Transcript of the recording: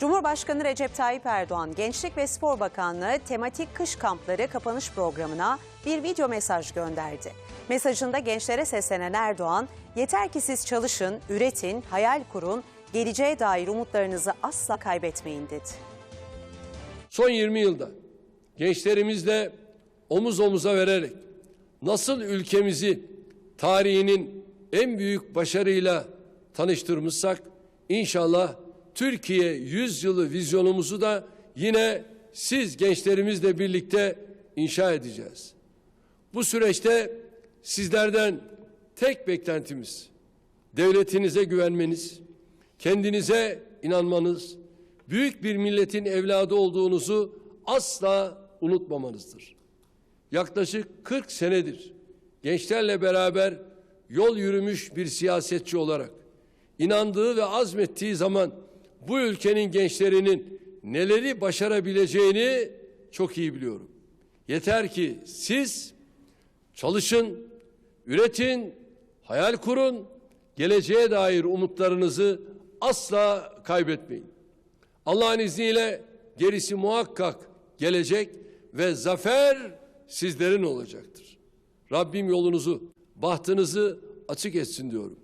Cumhurbaşkanı Recep Tayyip Erdoğan, Gençlik ve Spor Bakanlığı tematik kış kampları kapanış programına bir video mesaj gönderdi. Mesajında gençlere seslenen Erdoğan, yeter ki siz çalışın, üretin, hayal kurun, geleceğe dair umutlarınızı asla kaybetmeyin dedi. Son 20 yılda gençlerimizle omuz omuza vererek nasıl ülkemizi tarihinin en büyük başarıyla tanıştırmışsak inşallah Türkiye 100 yılı vizyonumuzu da yine siz gençlerimizle birlikte inşa edeceğiz. Bu süreçte sizlerden tek beklentimiz devletinize güvenmeniz, kendinize inanmanız, büyük bir milletin evladı olduğunuzu asla unutmamanızdır. Yaklaşık 40 senedir gençlerle beraber yol yürümüş bir siyasetçi olarak inandığı ve azmettiği zaman bu ülkenin gençlerinin neleri başarabileceğini çok iyi biliyorum. Yeter ki siz çalışın, üretin, hayal kurun, geleceğe dair umutlarınızı asla kaybetmeyin. Allah'ın izniyle gerisi muhakkak gelecek ve zafer sizlerin olacaktır. Rabbim yolunuzu, bahtınızı açık etsin diyorum.